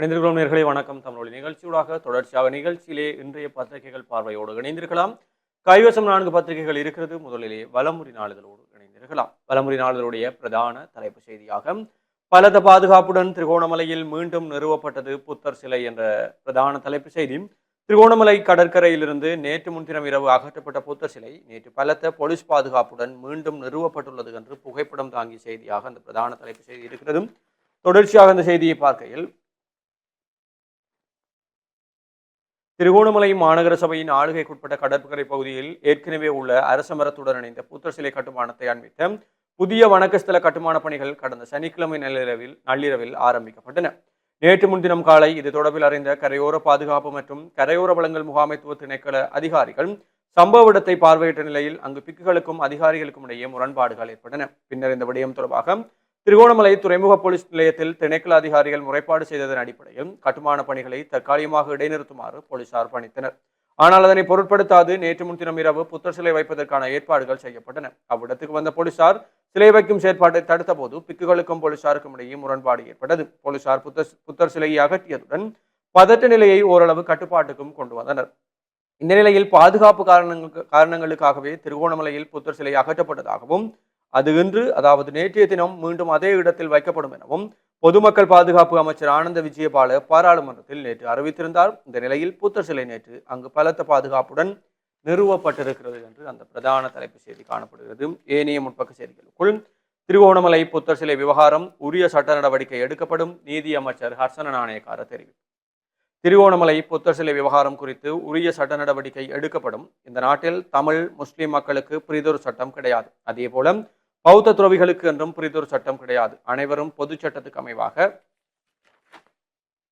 இணைந்திருக்கிறோம் நேர்களை வணக்கம். தமிழொலி நிகழ்ச்சியூடாக தொடர்ச்சியாக நிகழ்ச்சியிலே இன்றைய பத்திரிகைகள் பார்வையோடு இணைந்திருக்கலாம். கைவசம் நான்கு பத்திரிகைகள் இருக்கிறது. முதலிலே வலமுறை நாளிதழோடு இணைந்திருக்கலாம். வலமுறை நாளிதழுடைய பிரதான தலைப்பு செய்தியாக பலத பாதுகாப்புடன் திருகோணமலையில் மீண்டும் நிறுவப்பட்டது புத்தர் சிலை என்ற பிரதான தலைப்பு செய்தி. திருகோணமலை கடற்கரையிலிருந்து நேற்று முன்தினம் இரவு அகற்றப்பட்ட புத்தர் சிலை நேற்று பலத்த போலீஸ் பாதுகாப்புடன் மீண்டும் நிறுவப்பட்டுள்ளது என்று புகைப்படம் தாங்கிய செய்தியாக அந்த பிரதான தலைப்பு செய்தி இருக்கிறது. தொடர்ச்சியாக இந்த செய்தியை பார்க்கையில் திருகோணமலை மாநகர சபையின் ஆளுகைக்குட்பட்ட கடற்கரை பகுதியில் ஏற்கனவே உள்ள அரச மரத்துடன் இணைந்த புத்தர் சிலை கட்டுமானத்தை அண்மித்த புதிய வணக்கஸ்தல கட்டுமான பணிகள் கடந்த சனிக்கிழமை நள்ளிரவில் நள்ளிரவில் ஆரம்பிக்கப்பட்டன. நேற்று முன்தினம் காலை இது தொடர்பில் அறிந்த கரையோர பாதுகாப்பு மற்றும் கரையோர வளங்கள் முகாமைத்துவ திணைக்கள அதிகாரிகள் சம்பவ இடத்தை பார்வையிட்ட நிலையில் அங்கு பிக்குகளுக்கும் அதிகாரிகளுக்கும் இடையே முரண்பாடுகள் ஏற்பட்டன. பின்னர் இந்த விடயம் தொடர்பாக திருகோணமலை துறைமுக போலீஸ் நிலையத்தில் திணைக்கள அதிகாரிகள் முறைப்பாடு செய்ததன் அடிப்படையில் கட்டுமான பணிகளை தற்காலிகமாக இடைநிறுத்துமாறு போலீசார் பணித்தனர். ஆனால் அதனை பொருட்படுத்தாது நேற்று முன்தினம் இரவு புத்தர் சிலை வைப்பதற்கான ஏற்பாடுகள் செய்யப்பட்டன. அவ்விடத்துக்கு வந்த போலீசார் சிலை வைக்கும் செயற்பாட்டை தடுத்த போது பிக்குகளுக்கும் போலீசாருக்கும் இடையே முரண்பாடு ஏற்பட்டது. போலீசார் புத்தர் புத்தர் சிலையை அகற்றியதுடன் பதட்ட நிலையை ஓரளவு கட்டுப்பாட்டுக்கும் கொண்டு வந்தனர். இந்த நிலையில் பாதுகாப்பு காரணங்களுக்கு காரணங்களுக்காகவே திருகோணமலையில் புத்தர் சிலை அகற்றப்பட்டதாகவும் அது இன்று அதாவது நேற்றைய தினம் மீண்டும் அதே இடத்தில் வைக்கப்படும் எனவும் பொதுமக்கள் பாதுகாப்பு அமைச்சர் ஆனந்த விஜயபால பாராளுமன்றத்தில் நேற்று அறிவித்திருந்தார். இந்த நிலையில் புத்தர் சிலை நேற்று அங்கு பலத்த பாதுகாப்புடன் நிறுவப்பட்டிருக்கிறது என்று அந்த பிரதான தலைப்பு செய்தி காணப்படுகிறது. ஏனைய முற்பக்க செய்திகளுக்குள் திருகோணமலை புத்தர் சிலை விவகாரம் உரிய சட்ட நடவடிக்கை எடுக்கப்படும் நீதி அமைச்சர் ஹர்சன நாணயக்கார தெரிவிப்பு. திருகோணமலை புத்தர் சிலை விவகாரம் குறித்து உரிய சட்ட நடவடிக்கை எடுக்கப்படும். இந்த நாட்டில் தமிழ் முஸ்லிம் மக்களுக்கு பிரிதொரு சட்டம் கிடையாது. அதே போல பௌத்த துறவிகளுக்கு என்றும் பிரிதொரு சட்டம் கிடையாது. அனைவரும் பொது சட்டத்துக்கு அமைவாக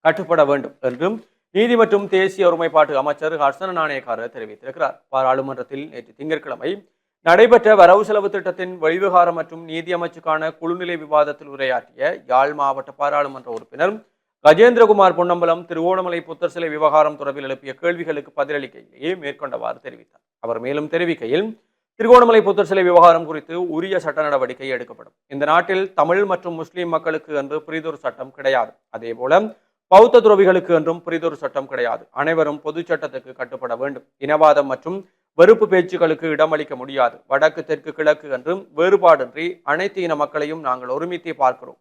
கட்டுப்பட வேண்டும் என்றும் நீதி மற்றும் தேசிய ஒருமைப்பாட்டு அமைச்சர் ஹர்சன நாணயக்காரர் தெரிவித்திருக்கிறார். பாராளுமன்றத்தில் நேற்று திங்கட்கிழமை நடைபெற்ற வரவு செலவு திட்டத்தின் வழிவிகாரம் மற்றும் நீதி அமைச்சுக்கான குழுநிலை விவாதத்தில் உரையாற்றிய யாழ் மாவட்ட பாராளுமன்ற உறுப்பினர் கஜேந்திரகுமார் பொன்னம்பலம் திருவோணமலை புத்தர் சிலை விவகாரம் தொடர்பில் எழுப்பிய கேள்விகளுக்கு பதிலளிக்கையிலேயே மேற்கொண்டவாறு தெரிவித்தார். அவர் மேலும் தெரிவிக்கையில் திருகோணமலை புத்தர் சிலை விவகாரம் குறித்து உரிய சட்ட நடவடிக்கை எடுக்கப்படும். இந்த நாட்டில் தமிழ் மற்றும் முஸ்லீம் மக்களுக்கு என்று புரிதொரு சட்டம் கிடையாது. அதேபோல பௌத்த துறவிகளுக்கு என்றும் புரிதொரு சட்டம் கிடையாது. அனைவரும் பொது சட்டத்துக்கு கட்டுப்பட வேண்டும். இனவாதம் மற்றும் வெறுப்பு பேச்சுக்களுக்கு இடமளிக்க முடியாது. வடக்கு தெற்கு கிழக்கு என்றும் வேறுபாடின்றி அனைத்து இன மக்களையும் நாங்கள் ஒருமித்தே பார்க்கிறோம்.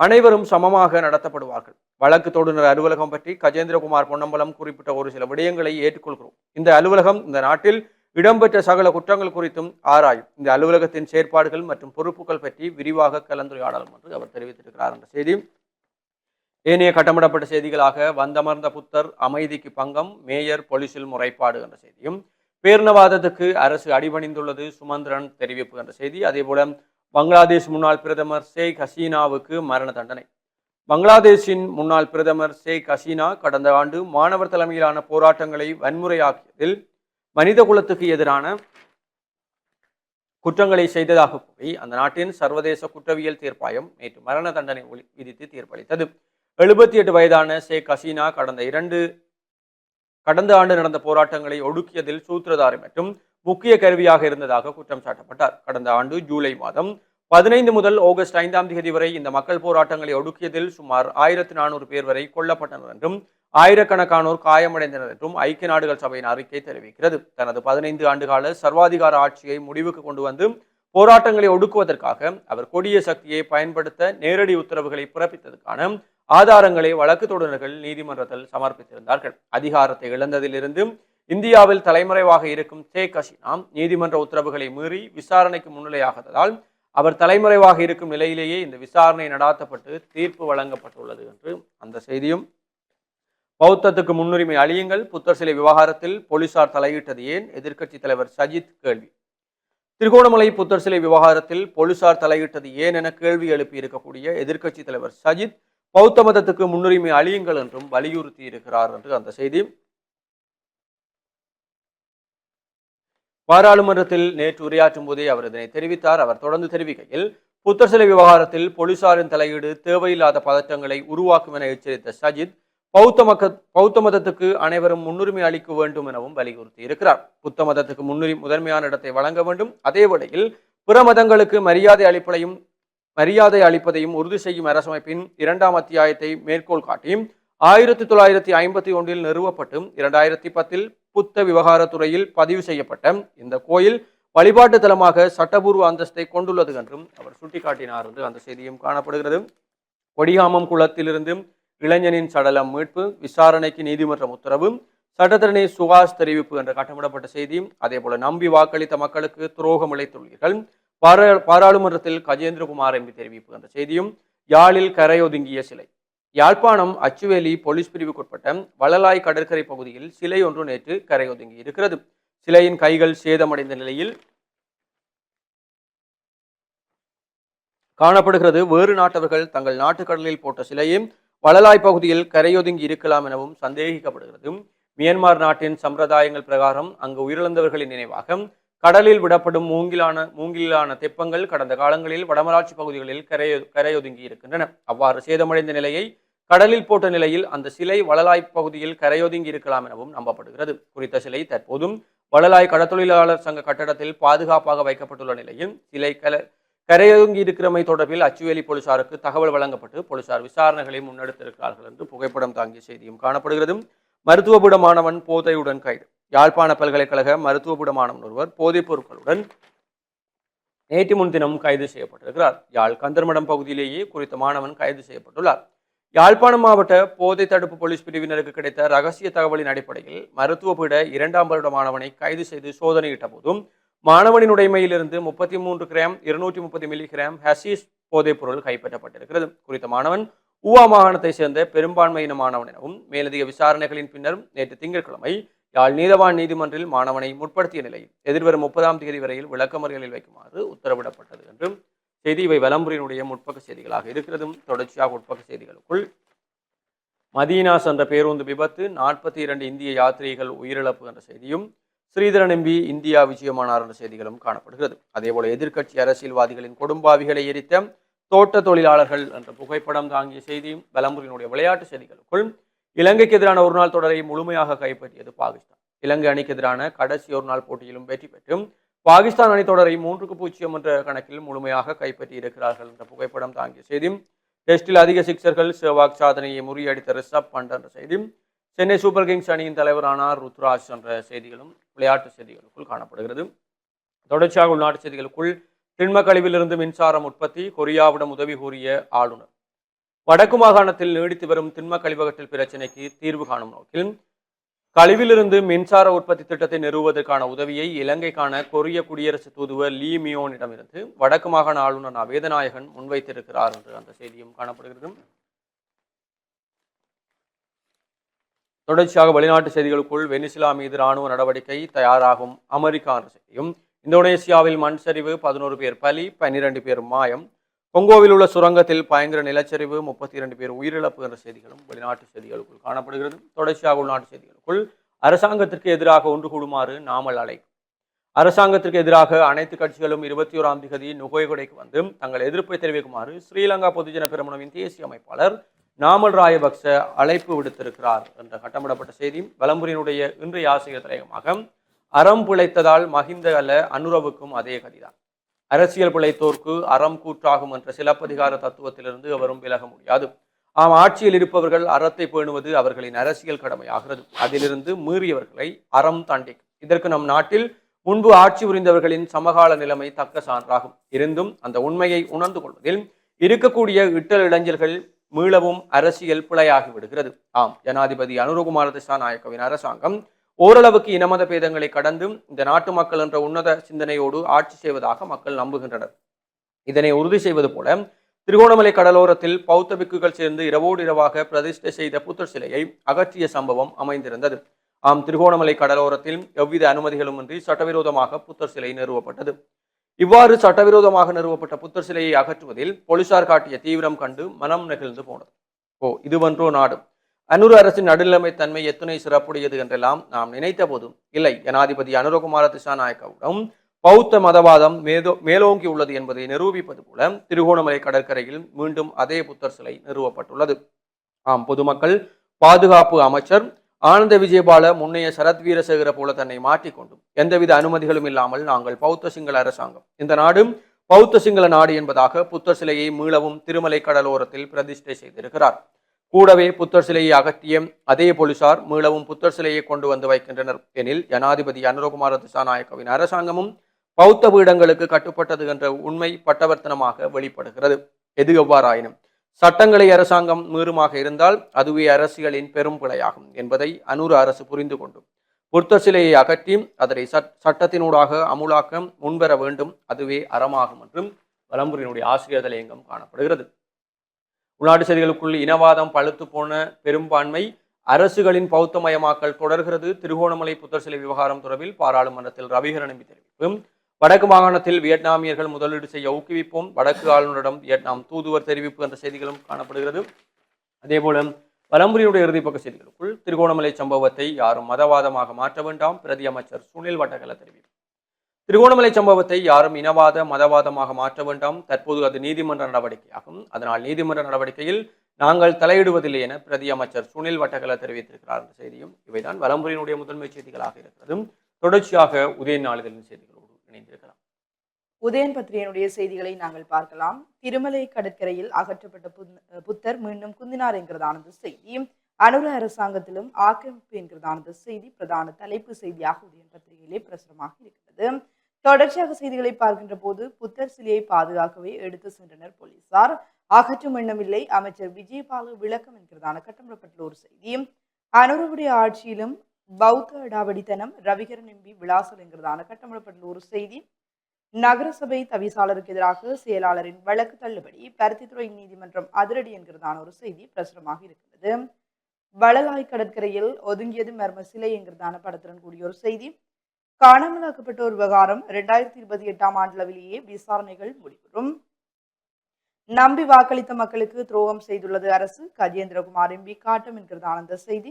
அனைவரும் சமமாக நடத்தப்படுவார்கள். வழக்கு தொடுநர் அலுவலகம் பற்றி கஜேந்திரகுமார் பொன்னம்பலம் குறிப்பிட்ட ஒரு சில விடயங்களை ஏற்றுக்கொள்கிறோம். இந்த அலுவலகம் இந்த நாட்டில் இடம்பெற்ற சகல குற்றங்கள் குறித்தும் ஆராயும். இந்த அலுவலகத்தின் செயற்பாடுகள் மற்றும் பொறுப்புகள் பற்றி விரிவாக கலந்துரையாடலாம் என்று அவர் தெரிவித்திருக்கிறார் என்ற செய்தி. ஏனைய கட்டமிடப்பட்ட செய்திகளாக வந்தமர்ந்த புத்தர் அமைதிக்கு பங்கம் மேயர் பொலிசில் முறைப்பாடு என்ற செய்தியும் பேரினவாதத்துக்கு அரசு அடிபணிந்துள்ளது சுமந்திரன் தெரிவிப்பு என்ற செய்தி. அதேபோல பங்களாதேஷ் முன்னாள் பிரதமர் ஷேக் ஹசீனாவுக்கு மரண தண்டனை. பங்களாதேஷின் முன்னாள் பிரதமர் ஷேக் ஹசீனா கடந்த ஆண்டு மாணவர் தலைமையிலான போராட்டங்களை வன்முறையாக்கியதில் மனித குலத்துக்கு எதிரான குற்றங்களை செய்ததாக கூறி அந்த நாட்டின் சர்வதேச குற்றவியல் தீர்ப்பாயம் நேற்று மரண தண்டனை விதித்து தீர்ப்பளித்தது. எழுபத்தி எட்டு வயதான ஷேக் ஹசீனா கடந்த இரண்டு கடந்த ஆண்டு நடந்த போராட்டங்களை ஒடுக்கியதில் சூத்திரதாரி மற்றும் முக்கிய கருவியாக இருந்ததாக குற்றம் சாட்டப்பட்டார். கடந்த ஆண்டு ஜூலை மாதம் பதினைந்து முதல் ஆகஸ்ட் ஐந்தாம் தேதி வரை இந்த மக்கள் போராட்டங்களை ஒடுக்கியதில் சுமார் ஆயிரத்தி நானூறு பேர் வரை கொல்லப்பட்டனர் என்றும் ஆயிரக்கணக்கானோர் காயமடைந்தனர் என்றும் ஐக்கிய நாடுகள் சபையின் அறிக்கை தெரிவிக்கிறது. தனது பதினைந்து ஆண்டுகால சர்வாதிகார ஆட்சியை முடிவுக்கு கொண்டு வந்து போராட்டங்களை ஒடுக்குவதற்காக அவர் கொடிய சக்தியை பயன்படுத்த நேரடி உத்தரவுகளை பிறப்பித்ததற்கான ஆதாரங்களை வழக்கு தொடர்கள் நீதிமன்றத்தில் சமர்ப்பித்திருந்தார்கள். அதிகாரத்தை இழந்ததிலிருந்து இந்தியாவில் தலைமறைவாக இருக்கும் ஷேக் ஹசீனா நீதிமன்ற உத்தரவுகளை மீறி விசாரணைக்கு முன்னிலையாகாததால் அவர் தலைமறைவாக இருக்கும் நிலையிலேயே இந்த விசாரணை நடாத்தப்பட்டு தீர்ப்பு வழங்கப்பட்டுள்ளது என்று அந்த செய்தியும். பௌத்தத்துக்கு முன்னுரிமை அழியுங்கள் புத்தர் சிலை விவகாரத்தில் போலீசார் தலையிட்டது ஏன்? எதிர்க்கட்சி தலைவர் சஜித் கேள்வி. திருகோணமலை புத்தர் சிலை விவகாரத்தில் போலீசார் தலையிட்டது ஏன் என கேள்வி எழுப்பி இருக்கக்கூடிய எதிர்க்கட்சி தலைவர் சஜித் பௌத்த மதத்துக்கு முன்னுரிமை அழியுங்கள் என்றும் வலியுறுத்தி இருக்கிறார் என்று அந்த செய்தி. பாராளுமன்றத்தில் நேற்று உரையாற்றும் போதே அவர் இதனை தெரிவித்தார். அவர் தொடர்ந்து தெரிவிக்கையில் புத்தர் சிலை விவகாரத்தில் போலீசாரின் தலையீடு தேவையில்லாத பதற்றங்களை உருவாக்கும் என எச்சரித்த சஜித் பௌத்த மக்க பௌத்த மதத்துக்கு அனைவரும் முன்னுரிமை அளிக்க வேண்டும் எனவும் வலியுறுத்தி இருக்கிறார். புத்த மதத்துக்கு முன்னுரிமை முதன்மையான இடத்தை வழங்க வேண்டும். அதே வேளையில் பிற மதங்களுக்கு மரியாதை அளிப்பதையும் மரியாதை அளிப்பதையும் உறுதி செய்யும் அரசமைப்பின் இரண்டாம் அத்தியாயத்தை மேற்கோள் காட்டி ஆயிரத்தி தொள்ளாயிரத்தி ஐம்பத்தி ஒன்றில் நிறுவப்பட்டு இரண்டாயிரத்தி பத்தில் புத்த விவகாரத்துறையில் பதிவு செய்யப்பட்ட இந்த கோயில் வழிபாட்டு தலமாக சட்டபூர்வ அந்தஸ்தை கொண்டுள்ளது என்றும் அவர் சுட்டிக்காட்டினார் என்று அந்த செய்தியும் காணப்படுகிறது. கொடிகாமம் குளத்திலிருந்து இளைஞனின் சடலம் மீட்பு விசாரணைக்கு நீதிமன்றம் உத்தரவு சட்டத்திறனை சுகாஷ் தெரிவிப்பு என்ற கட்டமிடப்பட்ட செய்தி. அதே போல நம்பி வாக்களித்த மக்களுக்கு துரோகம் இழைத்துள்ளீர்கள். பாரா பாராளுமன்றத்தில் கஜேந்திரகுமார் எம்பி தெரிவிப்பு என்ற செய்தியும் யாழில் கரையொதுங்கிய சிலை. யாழ்ப்பாணம் அச்சுவேலி போலீஸ் பிரிவுக்குட்பட்ட வளலாய் கடற்கரை பகுதியில் சிலை ஒன்று நேற்று கரையொதுங்கி இருக்கிறது. சிலையின் கைகள் சேதமடைந்த நிலையில் காணப்படுகிறது. வேறு நாட்டவர்கள் தங்கள் நாட்டுக்கடலில் போட்ட சிலையும் வளலாய் பகுதியில் கரையொதுங்கி இருக்கலாம் எனவும் சந்தேகிக்கப்படுகிறது. மியான்மர் நாட்டின் சம்பிரதாயங்கள் பிரகாரம் அங்கு உயிரிழந்தவர்களின் நினைவாக கடலில் விடப்படும் மூங்கிலான மூங்கிலான தெப்பங்கள் கடந்த காலங்களில் வடமராட்சி பகுதிகளில் கரையொ கரையொதுங்கி இருக்கின்றன. அவ்வாறு சேதமடைந்த நிலையை கடலில் போட்ட நிலையில் அந்த சிலை வளலாய் பகுதியில் கரையொதுங்கி இருக்கலாம் எனவும் நம்பப்படுகிறது. குறித்த சிலை தற்போதும் வளலாய் கடத்தொழிலாளர் சங்க கட்டடத்தில் பாதுகாப்பாக வைக்கப்பட்டுள்ள நிலையில் சிலை கல கரையொதுங்கி இருக்கிறமை தொடர்பில் அச்சுவேலி போலீசாருக்கு தகவல் வழங்கப்பட்டு போலீசார் விசாரணைகளை முன்னெடுத்திருக்கிறார்கள் என்று புகைப்படம் தாங்கிய செய்தியும் காணப்படுகிறது. மருத்துவபுட மாணவன் போதையுடன் கைது. யாழ்ப்பாண பல்கலைக்கழக மருத்துவபுட மாணவன் ஒருவர் போதைப் பொருட்களுடன் நேற்று முன்தினம் கைது செய்யப்பட்டிருக்கிறார். யாழ் கந்தர்மடம் பகுதியிலேயே குறித்த மாணவன் கைது செய்யப்பட்டுள்ளார். யாழ்ப்பாணம் மாவட்ட போதை தடுப்பு போலீஸ் பிரிவினருக்கு கிடைத்த ரகசிய தகவலின் அடிப்படையில் மருத்துவபீட இரண்டாம் வருட மாணவனை கைது செய்து சோதனையிட்ட போதும் மாணவனின் உடைமையிலிருந்து முப்பத்தி மூன்று கிராம் இருநூற்றி முப்பது மில்லி கிராம் ஹசீஸ் போதைப் பொருள் கைப்பற்றப்பட்டிருக்கிறது. குறித்த மாணவன் ஊவா மாகாணத்தை சேர்ந்த பெரும்பான்மையின மாணவன் எனவும் மேலதிக விசாரணைகளின் பின்னர் நேற்று திங்கட்கிழமை யாழ் நீதவான் நீதிமன்றில் மாணவனை முற்படுத்திய நிலையில் எதிர்வரும் முப்பதாம் தேதி வரையில் விளக்கமறியலில் வைக்குமாறு உத்தரவிடப்பட்டது என்றும் செய்தி இவை வலம்புரியினுடைய முற்பக்க செய்திகளாக இருக்கிறதும் தொடர்ச்சியாக உட்பக்க செய்திகளுக்குள். மதீனா சென்ற பேருந்து விபத்து நாற்பத்தி இரண்டு இந்திய யாத்ரீகள் உயிரிழப்பு என்ற செய்தியும் ஸ்ரீதரன் எம்பி இந்தியா விஜயமானார் என்ற செய்திகளும் காணப்படுகிறது. அதேபோல எதிர்க்கட்சி அரசியல்வாதிகளின் கொடும்பாவிகளை எரித்த தோட்ட தொழிலாளர்கள் என்ற புகைப்படம் தாங்கிய செய்தியும் வலம்புரியினுடைய விளையாட்டு செய்திகளுக்குள். இலங்கைக்கு எதிரான ஒரு நாள் தொடரை முழுமையாக கைப்பற்றியது பாகிஸ்தான். இலங்கை அணிக்கு எதிரான கடைசி ஒரு நாள் போட்டியிலும் வெற்றி பெற்றும் பாகிஸ்தான் அணி தொடரை மூன்றுக்கு பூஜ்ஜியம் என்ற கணக்கில் முழுமையாக கைப்பற்றி இருக்கிறார்கள் என்ற புகைப்படம் தாங்கிய செய்தியும் டெஸ்டில் அதிக சிக்சர்கள் சேவாக் சாதனையை முறியடித்த ரிஷப் பண்ட் என்ற செய்தியும் சென்னை சூப்பர் கிங்ஸ் அணியின் தலைவரானார் ருத்ராஜ் என்ற செய்திகளும் விளையாட்டு செய்திகளுக்குள் காணப்படுகிறது. தொடர்ச்சியாக உள்நாட்டு செய்திகளுக்குள் திண்ம கழிவிலிருந்து மின்சாரம் உற்பத்தி கொரியாவிடம் உதவி கூறிய ஆளுநர். வடக்கு மாகாணத்தில் நீடித்து வரும் திண்ம கழிவகற்றல் பிரச்சினைக்கு தீர்வு காணும் நோக்கில் கழிவிலிருந்து மின்சார உற்பத்தி திட்டத்தை நிறுவுவதற்கான உதவியை இலங்கைக்கான கொரிய குடியரசு தூதுவர் லீ மியோனிடமிருந்து வடக்கு மாகாண ஆளுநர் ந. வேதநாயகன் முன்வைத்திருக்கிறார் என்று அந்த செய்தியும் காணப்படுகிறது. தொடர்ச்சியாக வெளிநாட்டு செய்திகளுக்குள் வெனிசுலா மீது ராணுவ நடவடிக்கை தயாராகும் அமெரிக்கா அரசையும். இந்தோனேசியாவில் மண் சரிவு பதினோரு பேர் பலி பன்னிரண்டு பேர் மாயம். கொங்கோவில் உள்ள சுரங்கத்தில் பயங்கர நிலச்சரிவு முப்பத்தி இரண்டு பேர் உயிரிழப்பு என்ற செய்திகளும் வெளிநாட்டு செய்திகளுக்குள் காணப்படுகிறது. தொடர்ச்சியாக உள்நாட்டு செய்திகளுக்குள் அரசாங்கத்திற்கு எதிராக ஒன்று கூடுமாறு நாமல் அழைப்பு. அரசாங்கத்திற்கு எதிராக அனைத்து கட்சிகளும் இருபத்தி ஓராம் திகதி நுகோய்கொடைக்கு வந்து தங்கள் எதிர்ப்பை தெரிவிக்குமாறு ஸ்ரீலங்கா பொதுஜன பெருமனவின் தேசிய அமைப்பாளர் நாமல் ராயபக்ச அழைப்பு விடுத்திருக்கிறார் என்ற கட்டமிடப்பட்ட செய்தி வலம்புரியினுடைய இன்றைய ஆசிரியர் தலையகமாக அறம் பிழைத்ததால் மகிந்த அல்ல அனுரவுக்கும் அதே கதிதான். அரசியல் பிழைத்தோர்க்கு அறம் கூற்றாகும் என்ற சிலப்பதிகார தத்துவத்திலிருந்து அவரும் விலக முடியாது. ஆம் ஆட்சியில் இருப்பவர்கள் அறத்தை பேணுவது அவர்களின் அரசியல் கடமையாகிறது. அதிலிருந்து மீறியவர்களை அறம் தண்டிக்கும் இதற்கு நம் நாட்டில் முன்பு ஆட்சி புரிந்தவர்களின் சமகால நிலைமை தக்க சான்றாகும். இருந்தும் அந்த உண்மையை உணர்ந்து கொள்வதில் இருக்கக்கூடிய இட்டல் இளைஞர்கள் மீளவும் அரசியல் பிழையாகி விடுகிறது. ஆம் ஜனாதிபதி அனுரகுமார திசாநாயக்கவின் அரசாங்கம் ஓரளவுக்கு இனமத பேதங்களை கடந்து இந்த நாட்டு மக்கள் என்ற உன்னத சிந்தனையோடு ஆட்சி செய்வதாக மக்கள் நம்புகின்றனர். இதனை உறுதி செய்வது போல திருகோணமலை கடலோரத்தில் பௌத்த பிக்குகள் சேர்ந்து இரவோடு இரவாக பிரதிஷ்டை செய்த புத்தர் சிலையை அகற்றிய சம்பவம் அமைந்திருந்தது. ஆம் திருகோணமலை கடலோரத்தில் எவ்வித அனுமதிகளுமின்றி சட்டவிரோதமாக புத்தர் சிலை நிறுவப்பட்டது. இவ்வாறு சட்டவிரோதமாக நிறுவப்பட்ட புத்தர் சிலையை அகற்றுவதில் போலீசார் காட்டிய தீவிரம் கண்டு மனம் நெகிழ்ந்து போனது. ஓ இதுவன்றோ நாடு அனுர அரசின் நடுநிலைமை தன்மை எத்தனை சிறப்புடையது என்றெல்லாம் நாம் நினைத்த போதும் இல்லை. ஜனாதிபதி அனுரகுமார திசாநாயக்கவுடன் பௌத்த மதவாதம் மேதோ மேலோங்கி உள்ளது என்பதை நிரூபிப்பது போல திருகோணமலை கடற்கரையில் மீண்டும் அதே புத்தர் சிலை நிறுவப்பட்டுள்ளது. ஆம் பொதுமக்கள் பாதுகாப்பு அமைச்சர் ஆனந்த விஜயபால முன்னைய சரத் வீரசேகர போல தன்னை மாற்றிக்கொண்டும் எந்தவித அனுமதிகளும் இல்லாமல் நாங்கள் பௌத்த சிங்கள அரசாங்கம். இந்த நாடு பௌத்த சிங்கள நாடு என்பதாக புத்தர் சிலையை மீளவும் திருமலை கடலோரத்தில் பிரதிஷ்டை செய்திருக்கிறார். கூடவே புத்தர் சிலையை அகற்றிய அதே போலீசார் மீளவும் புத்தர் சிலையை கொண்டு வந்து வைக்கின்றனர். எனில் ஜனாதிபதி அனுரகுமார திசாநாயக்கவின் அரசாங்கமும் பௌத்த பீடங்களுக்கு கட்டுப்பட்டது என்ற உண்மை பட்டவர்த்தனமாக வெளிப்படுகிறது. எது எவ்வாறாயினும் சட்டங்களை அரசாங்கம் மீறுமாக இருந்தால் அதுவே அரசியலின் பெரும் பிழையாகும் என்பதை அனூர் அரசு புரிந்து கொண்டும் புத்த சிலையை அகற்றி அதனை சட் சட்டத்தினூடாக அமுலாக்கம் முன்வர வேண்டும். அதுவே அறமாகும் என்றும் வலம்புரியினுடைய ஆசிரியர் தலையங்கம் காணப்படுகிறது. உள்நாட்டு செய்திகளுக்குள் இனவாதம் பழுத்து போன பெரும்பான்மை அரசுகளின் பௌத்தமயமாக்கல் தொடர்கிறது. திருகோணமலை புத்தர் சிலை விவகாரம் தொடர்பில் பாராளுமன்றத்தில் ரவிகரன் எம்பி தெரிவிப்பு வடக்கு மாகாணத்தில் வியட்நாமியர்கள் முதலீடு செய்ய ஊக்குவிப்போம். வடக்கு ஆளுநரிடம் வியட்நாம் தூதுவர் தெரிவிப்பு என்ற செய்திகளும் காணப்படுகிறது. அதேபோல பலம்புரியுடைய இறுதிப்பக்க செய்திகளுக்குள் திருகோணமலை சம்பவத்தை யாரும் மதவாதமாக மாற்ற வேண்டாம். பிரதி அமைச்சர் சுனில் வட்டகல தெரிவிப்பு திருகோணமலை சம்பவத்தை யாரும் இனவாத மதவாதமாக மாற்ற வேண்டாம். தற்போது அது நீதிமன்ற நடவடிக்கையாகும். அதனால் நீதிமன்ற நடவடிக்கையில் நாங்கள் தலையிடுவதில்லை என பிரதி அமைச்சர் சுனில் வட்டகல தெரிவித்திருக்கிறார் என்ற செய்தியும் இவைதான். வலம்புரியினுடைய முதன்மை செய்திகளாக இருக்கிறதும் தொடர்ச்சியாக உதயன் நாளிதழின் செய்திகளோடு இணைந்திருக்கலாம். உதயன் பத்திரிகையினுடைய செய்திகளை நாங்கள் பார்க்கலாம். திருமலை கடற்கரையில் அகற்றப்பட்ட புத்தர் மீண்டும் குந்தினார் என்கிறதானது செய்தி அனுர அரசாங்கத்திலும் ஆக்கிரமிப்பு என்கிறதானது செய்தி பிரதான தலைப்பு செய்தியாக உதயன் பத்திரிகையிலே பிரசுரமாக இருக்கிறது. தொடர்ச்சியாக செய்திகளை பார்க்கின்ற போது புத்தர் சிலையை பாதுகாக்கவே எடுத்து சென்றனர் போலீசார். அகற்றும் எண்ணமில்லை அமைச்சர் விஜயபாலு விளக்கம் என்கிறதான கட்டமிடப்பட்டுள்ள ஒரு செய்தி அனுரவுடைய ஆட்சியிலும் பௌத்த அடாவடித்தனம் ரவிகரன் எம்பி விளாசல் என்கிறதான கட்டமிடப்பட்டுள்ள ஒரு செய்தி. நகரசபை தவிசாளருக்கு எதிராக செயலாளரின் வழக்கு தள்ளுபடி பருத்தித்துறை நீதிமன்றம் அதிரடி என்கிறதான ஒரு செய்தி பிரசுரமாக இருக்கிறது. வளலாய் கடற்கரையில் ஒதுங்கியது மர்ம சிலை என்கிறதான படத்துடன் கூடிய ஒரு செய்தி. காணாமலாக்கப்பட்டோர் விவகாரம் இரண்டாயிரத்தி இருபத்தி எட்டாம் ஆண்டளவிலேயே விசாரணைகள் முடிவுறும் நம்பி வாக்களித்த மக்களுக்கு துரோகம் செய்துள்ளது அரசு கஜேந்திரகுமார் எம்பி காட்டம் என்கிறதான அந்த செய்தி.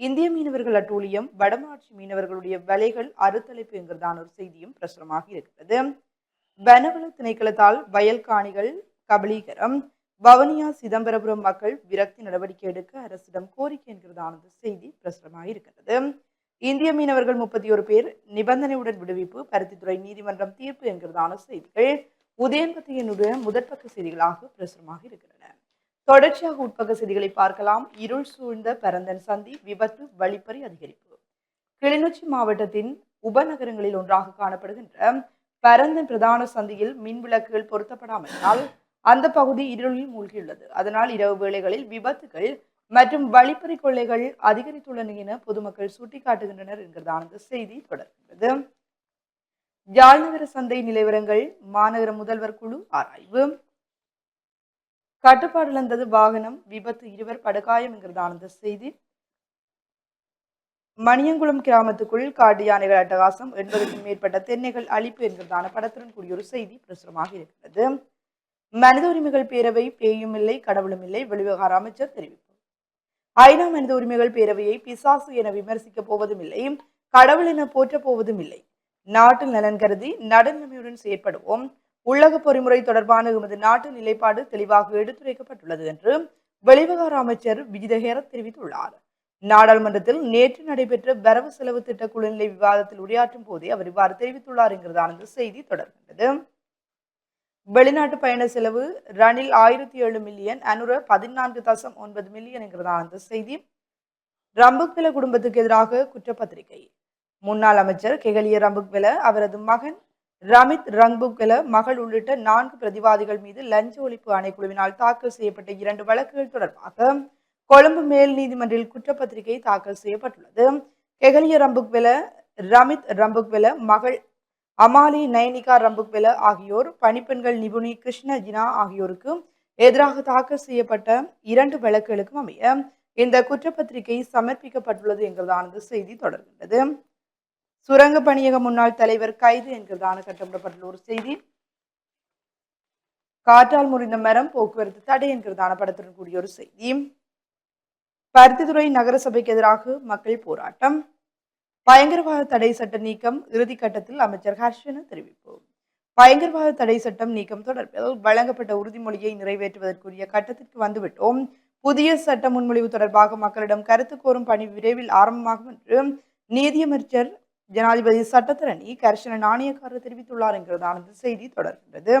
இந்திய மீனவர்கள் அட்டூழியம் வடமாட்சி மீனவர்களுடைய வலைகள் அறுத்தலைப்பு என்கிறதான ஒரு செய்தியும் பிரசுரமாக இருக்கிறது. வனவள திணைக்களத்தால் வயல் காணிகள் கபலீகரம். வவனியா சிதம்பரபுரம் மக்கள் விரக்தி நடவடிக்கை எடுக்க அரசிடம் கோரிக்கை என்கிறதான செய்தி பிரசுரமாக இருக்கிறது. இந்திய மீனவர்கள் முப்பத்தி ஒரு பேர் நிபந்தனையுடன் விடுவிப்பு பருத்தித்துறை நீதிமன்றம் தீர்ப்பு என்கிறதான செய்திகள் உதயன்பத்தியனுடைய பத்திரிகையினுடைய முதற்பக்க செய்திகளாக பிரசுரமாக இருக்கின்றன. தொடர்ச்சியாக உட்பக்க செய்திகளை பார்க்கலாம். இருள் சூழ்ந்த பரந்தன் சந்தி விபத்து வழிப்பறி அதிகரிப்பு. கிளிநொச்சி மாவட்டத்தின் உபநகரங்களில் ஒன்றாக காணப்படுகின்ற பரந்தன் பிரதான சந்தியில் மின் விளக்குகள் பொருத்தப்படாமல் அந்த பகுதி இருளில் மூழ்கியுள்ளது. அதனால் இரவு வேளைகளில் விபத்துகள் மற்றும் வழிப்பறி கொள்ளைகள் அதிகரித்துள்ளன என பொதுமக்கள் சுட்டிக்காட்டுகின்றனர் என்கிறதான செய்தி தொடர்கிறது. ஜாழ்நகர சந்தை நிலவரங்கள் மாநகர முதல்வர் குழு ஆராய்வு. கட்டுப்பாடு இழந்தது வாகனம் விபத்து இருவர் படுகாயம் என்கிறதான செய்தி. மணியங்குளம் கிராமத்துக்குள் காட்டு யானைகள் அட்டகாசம் எண்பதுக்கும் மேற்பட்ட தென்னைகள் அழிப்பு என்கிறதான படத்துடன் கூடிய ஒரு செய்தி பிரசுரமாக இருக்கிறது. மனித உரிமைகள் பேரவை பேயும் இல்லை கடவுளும் இல்லை வெளிவிவகார அமைச்சர் தெரிவித்தார் ஐநா மனித உரிமைகள் பேரவையை பிசாசு என விமர்சிக்கப் போவதும் இல்லை கடவுள் என போற்றப் போவதும் இல்லை நாட்டில் நலன் கருதி நடுநிலைமையுடன் செயற்படுவோம். உள்ளக பொறிமுறை தொடர்பான எமது நாட்டு நிலைப்பாடு தெளிவாக எடுத்துரைக்கப்பட்டுள்ளது என்று வெளிவிவகார அமைச்சர் விஜிதஹேர தெரிவித்துள்ளார். நாடாளுமன்றத்தில் நேற்று நடைபெற்ற வரவு செலவு திட்ட குழுநிலை விவாதத்தில் உரையாற்றும் போதே அவர் இவ்வாறு தெரிவித்துள்ளார் என்கிறதான செய்தி தொடர்கின்றது. வெளிநாட்டு பயண செலவு ரணில் ஆயிரத்தி ஏழு மில்லியன் அனுர பதினான்கு தசம் ஒன்பது மில்லியன் அந்த செய்தி. ரம்புக்வெல குடும்பத்துக்கு எதிராக குற்றப்பத்திரிகை. முன்னாள் அமைச்சர் கெகலிய ரம்புக்வெல அவரது மகன் ரமித் ரங்புக்வெல மகள் உள்ளிட்ட நான்கு பிரதிவாதிகள் மீது லஞ்ச ஒழிப்பு ஆணைக்குழுவினால் தாக்கல் செய்யப்பட்ட இரண்டு வழக்குகள் தொடர்பாக கொழும்பு மேல் நீதிமன்றில் குற்றப்பத்திரிகை தாக்கல் செய்யப்பட்டுள்ளது. கெகலிய ரம்புக்வெல ரமித் ரம்புக்வெல மகள் அமாலி நயனிகா ரம்புக்வெல ஆகியோர் பணிப்பெண்கள் நிபுணி கிருஷ்ண ஜினா ஆகியோருக்கு எதிராக தாக்கல் செய்யப்பட்ட இரண்டு வழக்குகளுக்கும் அமைய இந்த குற்றப்பத்திரிகை சமர்ப்பிக்கப்பட்டுள்ளது என்கிறதானது செய்தி தொடர்கின்றது. சுரங்க பணியக முன்னாள் தலைவர் கைது என்கிறதான கட்டப்படப்பட்டுள்ள ஒரு செய்தி. காற்றால் முறிந்த மரம் போக்குவரத்து தடை என்கிறதான படத்துடன் கூடிய ஒரு செய்தி. பருத்தித்துறை நகரசபைக்கு எதிராக மக்கள் போராட்டம். பயங்கரவாத தடை சட்ட நீக்கம் இறுதிக்கட்டத்தில் அமைச்சர் ஹர்ஷன தெரிவிப்பு பயங்கரவாத தடை சட்டம் நீக்கம் தொடர்பில் வழங்கப்பட்ட உறுதிமொழியை நிறைவேற்றுவதற்குரிய கட்டத்திற்கு வந்துவிட்டோம். புதிய சட்ட முன்மொழிவு தொடர்பாக மக்களிடம் கருத்து கோரும் பணி விரைவில் ஆரம்பமாகும் என்று நீதியமைச்சர் ஜனாதிபதி சட்டத்தரணி கர்ஷன நாணயக்காரர் தெரிவித்துள்ளார் என்கிறதான இந்த செய்தி தொடர்கின்றது.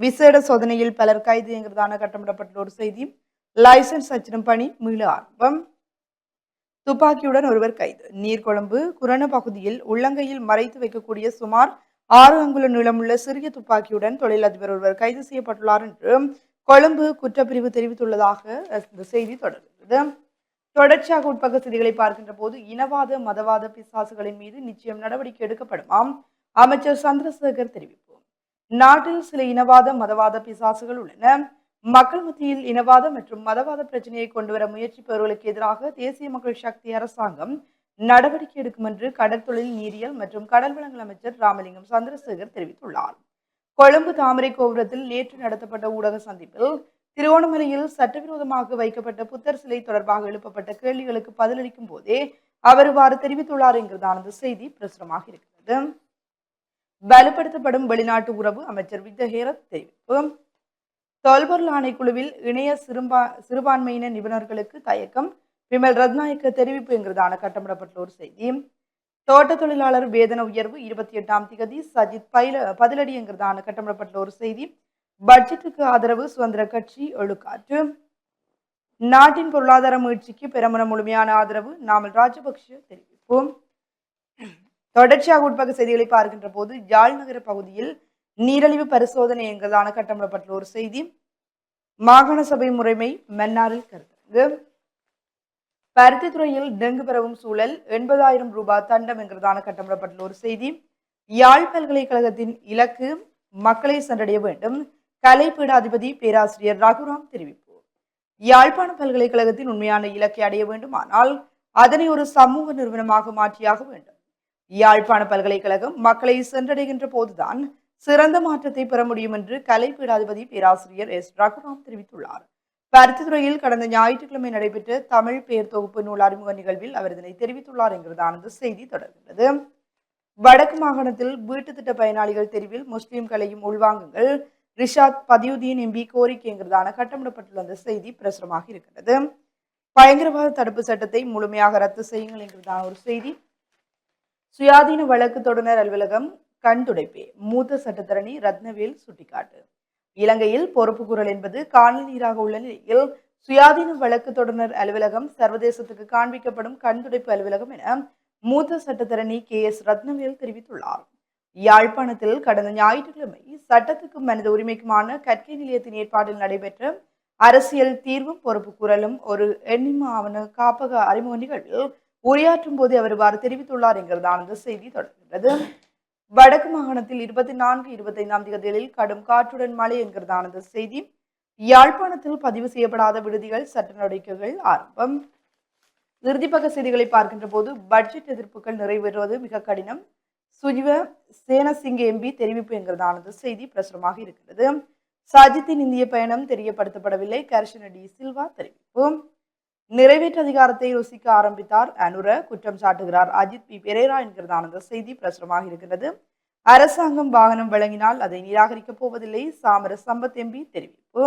விசேட சோதனையில் பலர் கைது என்கிறதான கட்டமிடப்பட்டுள்ள ஒரு செய்தி லைசன்ஸ் அச்சிடும் பணி மீள ஆரம்பம். துப்பாக்கியுடன் ஒருவர் கைது. நீர்கொழும்பு குரண பகுதியில் உள்ளங்கையில் மறைத்து வைக்கக்கூடிய சுமார் ஆறு அங்குல நீளமுள்ள சிறிய துப்பாக்கியுடன் தொழிலதிபர் ஒருவர் கைது செய்யப்பட்டுள்ளார் என்று கொழும்பு குற்றப்பிரிவு தெரிவித்துள்ளதாக இந்த செய்தி தொடர்கிறது. தொடர்ச்சியாக உட்பக்க செய்திகளை பார்க்கின்ற போது இனவாத மதவாத பிசாசுகளின் மீது நிச்சயம் நடவடிக்கை எடுக்கப்படுமாம். அமைச்சர் சந்திரசேகர் தெரிவிப்பு. நாட்டில் சில இனவாத மதவாத பிசாசுகள் உள்ளன. மக்கள் மத்தியில் இனவாத மற்றும் மதவாத பிரச்சனையை கொண்டுவர முயற்சிப்பவர்களுக்கு எதிராக தேசிய மக்கள் சக்தி அரசாங்கம் நடவடிக்கை எடுக்கும் என்று கடற்தொழில் நீரியல் மற்றும் கடல் வளங்கள் அமைச்சர் ராமலிங்கம் சந்திரசேகர் தெரிவித்துள்ளார். கொழும்பு தாமரை கோபுரத்தில் நேற்று நடத்தப்பட்ட ஊடக சந்திப்பில் திருவோணமலையில் சட்டவிரோதமாக வைக்கப்பட்ட புத்தர் சிலை தொடர்பாக எழுப்பப்பட்ட கேள்விகளுக்கு பதிலளிக்கும் போதே அவர் இவ்வாறு தெரிவித்துள்ளார் என்கிறதான அந்த செய்தி பிரசுரமாக இருக்கிறது. வலுப்படுத்தப்படும் வெளிநாட்டு உறவு அமைச்சர் வித்தஹேரத் தெரிவிப்பு. தொல்பொருள் ஆணைக்குழுவில் இணைய சிறுபா சிறுபான்மையின நிபுணர்களுக்கு தயக்கம். விமல் ரத்நாயக்க தெரிவிப்பு என்கிறதான கட்டமிடப்பட்ட ஒரு செய்தி. தோட்ட தொழிலாளர் வேதன உயர்வு இருபத்தி எட்டாம் திகதி சஜித் பைல பதிலடி என்கிறதான கட்டமிடப்பட்ட ஒரு செய்தி. பட்ஜெட்டுக்கு ஆதரவு சுதந்திர கட்சி எழுக்காற்று. நாட்டின் பொருளாதார முயற்சிக்கு பெருமன முழுமையான ஆதரவு நாமல் ராஜபக்ஷ தெரிவிப்போம் தொடர்ச்சியாக உட்பக்க செய்திகளை பார்க்கின்ற போது யாழ் நகர பகுதியில் நீரழிவு பரிசோதனை என்கிறதான கட்டமிடப்பட்ட ஒரு செய்தி. மாகாண சபை முறைமை மன்னாரில் கருத்தரங்கு பருத்தித்துறையில் டெங்கு பரவும் சூழல் எண்பதாயிரம் ரூபாய் தண்டம் என்கிறதான கட்டமிடப்பட்ட ஒரு செய்தி. யாழ் பல்கலைக்கழகத்தின் இலக்கு மக்களை சென்றடைய வேண்டும். கலை பீடாதிபதி பேராசிரியர் ரகுராம் தெரிவிப்பு. யாழ்ப்பாண பல்கலைக்கழகத்தின் உண்மையான இலக்கை அடைய வேண்டுமானால் அதனை ஒரு சமூக நிறுவனமாக மாற்றியாக வேண்டும். யாழ்ப்பாண பல்கலைக்கழகம் மக்களை சென்றடைகின்ற போதுதான் சிறந்த மாற்றத்தை பெற முடியும் என்று கலை பீடாதிபதி பேராசிரியர் எஸ். ரகுராம் தெரிவித்துள்ளார். பருத்தித்துறையில் கடந்த ஞாயிற்றுக்கிழமை நடைபெற்ற தமிழ் பெயர் தொகுப்பு நூல் அறிமுக நிகழ்வில் அவர் இதனை தெரிவித்துள்ளார் என்கிறதான செய்தி தொடர்கிறது. வடக்கு மாகாணத்தில் வீட்டு திட்ட பயனாளிகள் தெரிவில் முஸ்லிம்களையும் உள்வாங்குங்கள் ரிஷாத் பதியுதீன் எம்பி கோரிக்கை என்கிறதான கட்டமிடப்பட்டுள்ள அந்த செய்தி பிரசுரமாக இருக்கிறது பயங்கரவாத தடுப்பு சட்டத்தை முழுமையாக ரத்து செய்யுங்கள் என்கிறதான ஒரு செய்தி. சுயாதீன வழக்கு தொடர் அலுவலகம் கண் துடைப்பே. மூத்த சட்டத்தரணி ரத்னவேல் சுட்டிக்காட்டு. இலங்கையில் பொறுப்பு குரல் என்பது காணல் நீராக உள்ள நிலையில் சுயாதீன வழக்கு தொடர்னர் அலுவலகம் சர்வதேசத்துக்கு காண்பிக்கப்படும் கண்துடைப்பு அலுவலகம் என மூத்த சட்டத்தரணி கே எஸ் ரத்னவேல் தெரிவித்துள்ளார். யாழ்ப்பாணத்தில் கடந்த ஞாயிற்றுக்கிழமை சட்டத்துக்கும் மனித உரிமைக்குமான கற்கை நிலையத்தின் ஏற்பாட்டில் நடைபெற்ற அரசியல் தீர்வும் பொறுப்பு குரலும் ஒரு எண்ணிம ஆவண காப்பக அறிமுக நிகழ்வில் உரையாற்றும் போது அவர் இவ்வாறு தெரிவித்துள்ளார் என்கிறதான செய்தி தொடர்கிறது வடக்கு மாகாணத்தில் இருபத்தி நான்கு இருபத்தைந்தாம் தேதிகளில் கடும் காற்றுடன் மழை என்கிறதான செய்தி. யாழ்ப்பாணத்தில் பதிவு செய்யப்படாத விடுதிகள் சட்ட நடவடிக்கைகள் ஆரம்பம். இறுதிப்பக்க செய்திகளை பார்க்கின்ற போது பட்ஜெட் எதிர்ப்புகள் நிறைவேறுவது மிக கடினம். சுஜிவ சேனசிங்க எம்பி தெரிவிப்பு என்கிறதானது செய்தி பிரசுரமாக இருக்கிறது சஜித்தின் இந்திய பயணம் தெரியப்படுத்தப்படவில்லை. கர்ஷன டி சில்வா தெரிவிப்பு. நிறைவேற்று அதிகாரத்தை ருசிக்க ஆரம்பித்தார். அனுர குற்றம் சாட்டுகிறார். அஜித் பி. பெரேரா என்கிறதான அந்த செய்தி பிரசுரமாக இருக்கிறது. அரசாங்கம் வாகனம் வழங்கினால் அதை நிராகரிக்கப் போவதில்லை. சாமர சம்பத் எம்பி தெரிவிப்பு.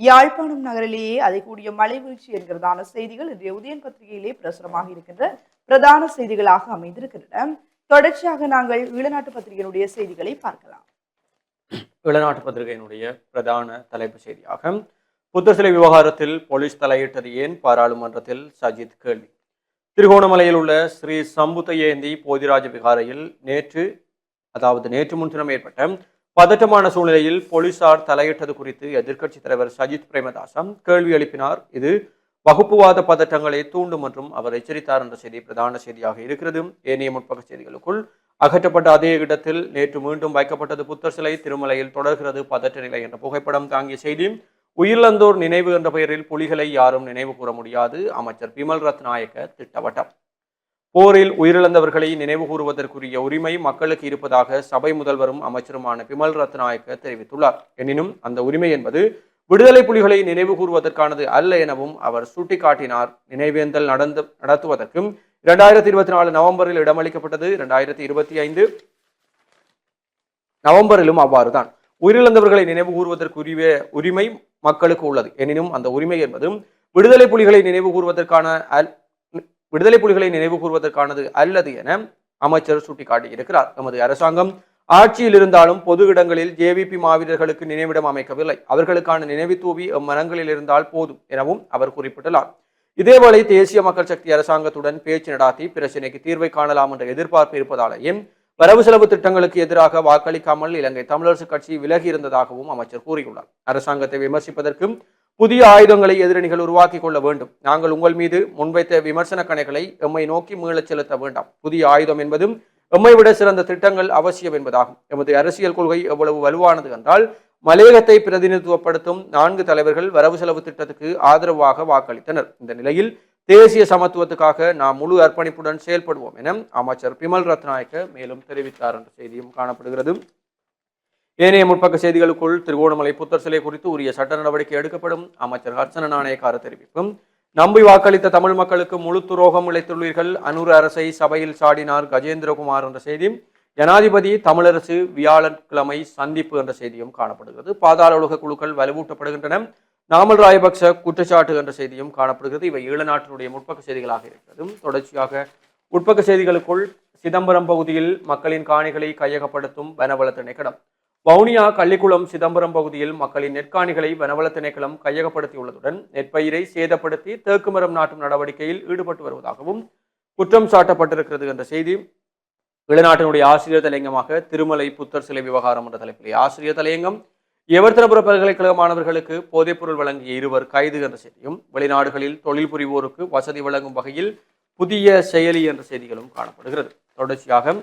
யாழ்ப்பாணம் நகரிலேயே அதை கூடிய மழை வீழ்ச்சி என்கிறதான செய்திகள் இன்றைய உதயன் பத்திரிகையிலே பிரசுரமாக இருக்கின்ற பிரதான செய்திகளாக அமைந்திருக்கின்றன. தொடர்ச்சியாக நாங்கள் ஈழநாட்டு பத்திரிகையினுடைய செய்திகளை பார்க்கலாம். ஈழநாட்டு பத்திரிகையினுடைய பிரதான தலைப்பு செய்தியாக புத்த சிலை விவகாரத்தில் போலீஸ் தலையிட்டது ஏன் பாராளுமன்றத்தில்? சஜித் கேள்வி. திருகோணமலையில் உள்ள ஸ்ரீ சம்புத்தயந்தி போதிராஜ விகாரையில் நேற்று அதாவது நேற்று முன்தினம் ஏற்பட்ட பதட்டமான சூழ்நிலையில் போலீசார் தலையிட்டது குறித்து எதிர்க்கட்சித் தலைவர் சஜித் பிரேமதாசம் கேள்வி எழுப்பினார். இது வகுப்புவாத பதட்டங்களை தூண்டும் என்றும் அவர் எச்சரித்தார் என்ற செய்தி பிரதான செய்தியாக இருக்கிறது. ஏனைய முற்பக்க செய்திகளுக்குள் அகற்றப்பட்ட அதே இடத்தில் நேற்று மீண்டும் வைக்கப்பட்டது புத்தர் சிலை. திருமலையில் தொடர்கிறது பதற்ற நிலை என்ற புகைப்படம் தாங்கிய செய்தி. உயிரிழந்தோர் நினைவு என்ற பெயரில் புலிகளை யாரும் நினைவு கூற முடியாது. அமைச்சர் பிமல் ரத்நாயக்க திட்டவட்டம். போரில் உயிரிழந்தவர்களை நினைவு கூறுவதற்குரிய உரிமை மக்களுக்கு இருப்பதாக சபை முதல்வரும் அமைச்சருமான பிமல் ரத்நாயக்க தெரிவித்துள்ளார். எனினும் அந்த உரிமை என்பது விடுதலை புலிகளை நினைவு கூறுவதற்கானது அல்ல எனவும் அவர் சுட்டிக்காட்டினார். நினைவேந்தல் நடந்து நடத்துவதற்கும் இரண்டாயிரத்தி இருபத்தி நாலு நவம்பரில் இடமளிக்கப்பட்டது. இரண்டாயிரத்தி இருபத்தி ஐந்து நவம்பரிலும் அவ்வாறுதான். உயிரிழந்தவர்களை நினைவு கூறுவதற்குரிய உரிமை மக்களுக்கு உள்ளது. எனினும் அந்த உரிமை என்பது விடுதலை புலிகளை நினைவு கூறுவதற்கான அல் விடுதலை புலிகளை நினைவு கூறுவதற்கானது அல்லது என அமைச்சர் சுட்டிக்காட்டியிருக்கிறார் நமது அரசாங்கம் ஆட்சியில் இருந்தாலும் பொது இடங்களில் ஜேவிபி மாவீரர்களுக்கு நினைவிடம் அமைக்கவில்லை. அவர்களுக்கான நினைவு தூவி மனங்களில் இருந்தால் போதும் எனவும் அவர் குறிப்பிட்டுள்ளார். இதேவேளை தேசிய மக்கள் சக்தி அரசாங்கத்துடன் பேச்சு நடாத்தி பிரச்சினைக்கு தீர்வை காணலாம் என்ற எதிர்பார்ப்பு இருப்பதாலேயும் வரவு செலவு திட்டங்களுக்கு எதிராக வாக்களிக்காமல் இலங்கை தமிழரசு கட்சி விலகி இருந்ததாகவும் அமைச்சர் கூறியுள்ளார். அரசாங்கத்தை விமர்சிப்பதற்கும் புதிய ஆயுதங்களை எதிரணிகள் உருவாக்கி கொள்ள வேண்டும். நாங்கள் உங்கள் மீது முன்வைத்த விமர்சன கணைகளை எம்மை நோக்கி மீளச் செலுத்த வேண்டாம். புதிய ஆயுதம் என்பதும் எம்மை விட சிறந்த திட்டங்கள் அவசியம் என்பதாகும். எமது அரசியல் கொள்கை எவ்வளவு வலுவானது என்றால் மலையகத்தை பிரதிநிதித்துவப்படுத்தும் நான்கு தலைவர்கள் வரவு செலவு திட்டத்துக்கு ஆதரவாக வாக்களித்தனர். இந்த நிலையில் தேசிய சமத்துவத்துக்காக நாம் முழு அர்ப்பணிப்புடன் செயல்படுவோம் என அமைச்சர் பிமல் ரத்நாயக்க மேலும் தெரிவித்தார் என்ற செய்தியும் காணப்படுகிறது. ஏனைய முற்பக்க செய்திகளுக்குள் திருகோணமலை புத்தர் சிலை குறித்து உரிய சட்ட நடவடிக்கை எடுக்கப்படும். அமைச்சர் ஹர்சன நாணயக்கார தெரிவிப்பும் நம்பி வாக்களித்த தமிழ் மக்களுக்கு முழு துரோகம் இழைத்துள்ளீர்கள். அனுர அரசை சபையில் சாடினார் கஜேந்திரகுமார் என்ற செய்தியும் ஜனாதிபதி தமிழரசு வியாழக்கிழமை சந்திப்பு என்ற செய்தியும் காணப்படுகிறது. பாதாள உலக குழுக்கள் வலுவூட்டப்படுகின்றன. நாமல் ராயபக்ச குற்றச்சாட்டு என்ற செய்தியும் காணப்படுகிறது. இவை ஈழ நாட்டினுடைய முற்பக்க செய்திகளாக இருக்கிறது தொடர்ச்சியாக உட்பக்க செய்திகளுக்குள் சிதம்பரம் பகுதியில் மக்களின் காணிகளை கையகப்படுத்தும் வனவள திணைக்களம். வவுனியா கள்ளிக்குளம் சிதம்பரம் பகுதியில் மக்களின் நெற்காணிகளை வனவள திணைக்களம் கையகப்படுத்தியுள்ளதுடன் நெற்பயிரை சேதப்படுத்தி தேக்கு மரம் நாட்டும் நடவடிக்கையில் ஈடுபட்டு வருவதாகவும் குற்றம் சாட்டப்பட்டிருக்கிறது என்ற செய்தி. இளநாட்டினுடைய ஆசிரியர் தலையங்கமாக திருமலை புத்தர் சிலை விவகாரம் என்ற தலைப்பிலே ஆசிரியர் தலையங்கம் எவர்த்தனபுர பல்கலைக்கழக மாணவர்களுக்கு போதைப்பொருள் வழங்கிய இருவர் கைது என்ற செய்தியும் வெளிநாடுகளில் தொழில் புரிவோருக்கு வசதி வழங்கும் வகையில் புதிய செயலி என்ற செய்திகளும் காணப்படுகிறது. தொடர்ச்சியாக